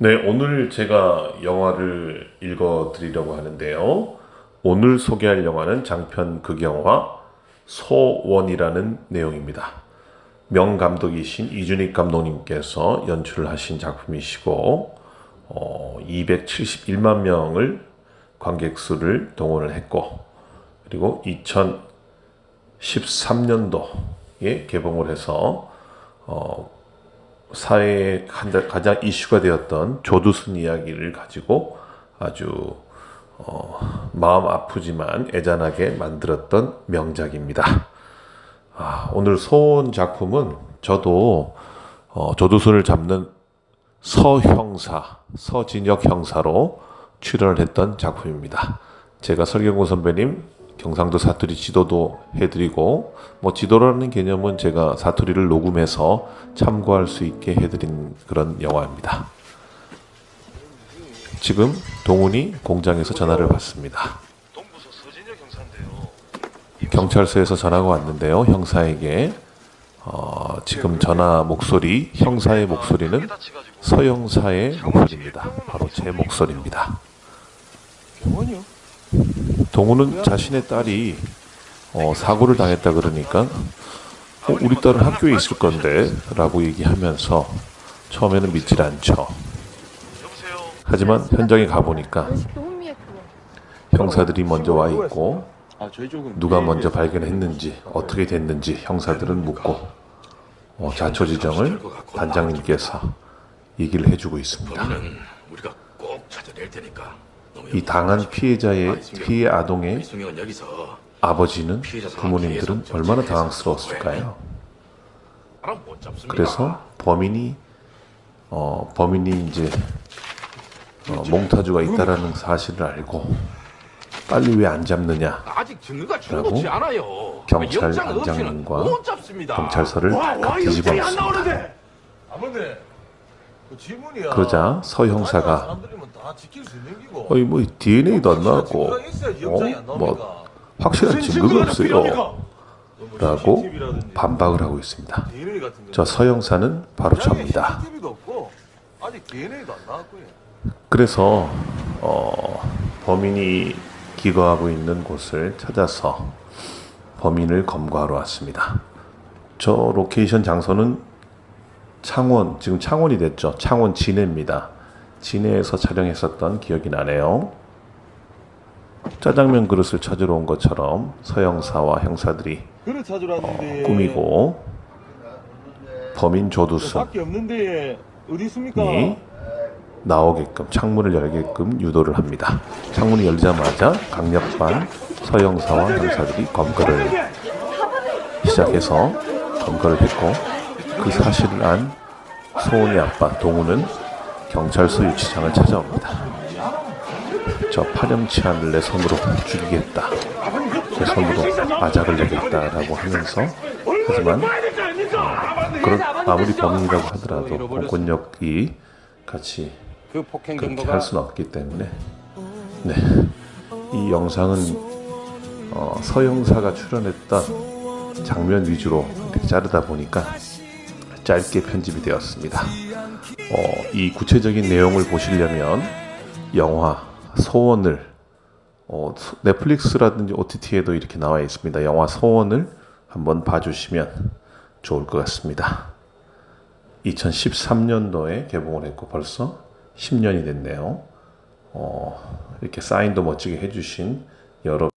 네, 오늘 제가 영화를 읽어 드리려고 하는데요. 오늘 소개할 영화는 장편 극영화 소원이라는 내용입니다. 명 감독이신 이준익 감독님께서 연출을 하신 작품이시고 어, 271만 명을 관객 수를 동원을 했고 그리고 2013년도에 개봉을 해서 어, 사회에 한- 가장 이슈가 되었던 조두순 이야기를 가지고 아주 어, 마음 아프지만 애잔하게 만들었던 명작입니다. 아, 오늘 소원 작품은 저도 어, 조두순을 잡는 서형사, 서진혁 형사로 출연을 했던 작품입니다. 제가 설경구 선배님 경상도 사투리 지도도 해드리고 뭐 지도라는 개념은 제가 사투리를 녹음해서 참고할 수 있게 해드린 그런 영화입니다. 지금 동훈이 공장에서 전화를 받습니다. 경찰서에서 전화가 왔는데요. 형사에게 어, 지금 전화 목소리 형사의 목소리는 서형사의 목소리입니다. 바로 제 목소리입니다. 병원이요? 동우는 자신의 딸이 어, 사고를 당했다 그러니까 어, 우리 딸은 학교에 있을 건데 라고 얘기하면서 처음에는 믿질 않죠. 하지만 현장에 가보니까 50도 흥미했고 형사들이 먼저 와 있고 누가 먼저 발견했는지 어떻게 됐는지 형사들은 묻고 어, 자초지정을 단장님께서 얘기를 해주고 있습니다. 우리가 꼭 찾아낼 테니까. 이 당한 피해자의 피해 아동의 아버지는 부모님들은 얼마나 당황스러웠을까요? 그래서 범인이 어, 범인이 이제 어, 몽타주가 있다라는 사실을 알고 빨리 왜 안 잡느냐 라고. 경찰 잡습니다. 경찰서를 다 뒤집어 놨습니다. 그. 그러자 서 형사가. 어이 뭐 DNA도 안 나왔고 영장이 안 어? 뭐 확실한 증거가 없어요 라고 반박을 하고 있습니다. 저서 형사는 바로 접니다. 그래서 어, 범인이 기거하고 있는 곳을 찾아서 범인을 검거하러 왔습니다. 저 로케이션 장소는 창원, 지금 창원이 됐죠. 창원 진해입니다. 진해에서 촬영했었던 기억이 나네요. 짜장면 그릇을 찾으러 온 것처럼 서영사와 형사들이 왔는데 꾸미고 범인 조두순 밖에 없는데 어디 있습니까? 이 나오게끔 창문을 열게끔 유도를 합니다. 창문이 열리자마자 강력반 서영사와 형사들이 검거를 시작해서 검거를 했고 그 사실을 안 소은의 아빠 동우는 경찰서 유치장을 찾아옵니다. 저 파렴치한을 내 손으로 죽이겠다. 내 손으로 아작을 내겠다라고 하면서 하지만 어, 그런 아무리 범인이라고 하더라도 공권력이 같이 그 그렇게 할 수는 없기 때문에 네. 이 영상은 어, 서영사가 출연했던 장면 위주로 이렇게 자르다 보니까 짧게 편집이 되었습니다. 어, 이 구체적인 내용을 보시려면 영화 소원을 어, 소- 넷플릭스라든지 OTT에도 이렇게 나와 있습니다. 영화 소원을 한번 봐주시면 좋을 것 같습니다. 2013년도에 개봉을 했고 벌써 10년이 됐네요. 어, 이렇게 사인도 멋지게 해주신 여러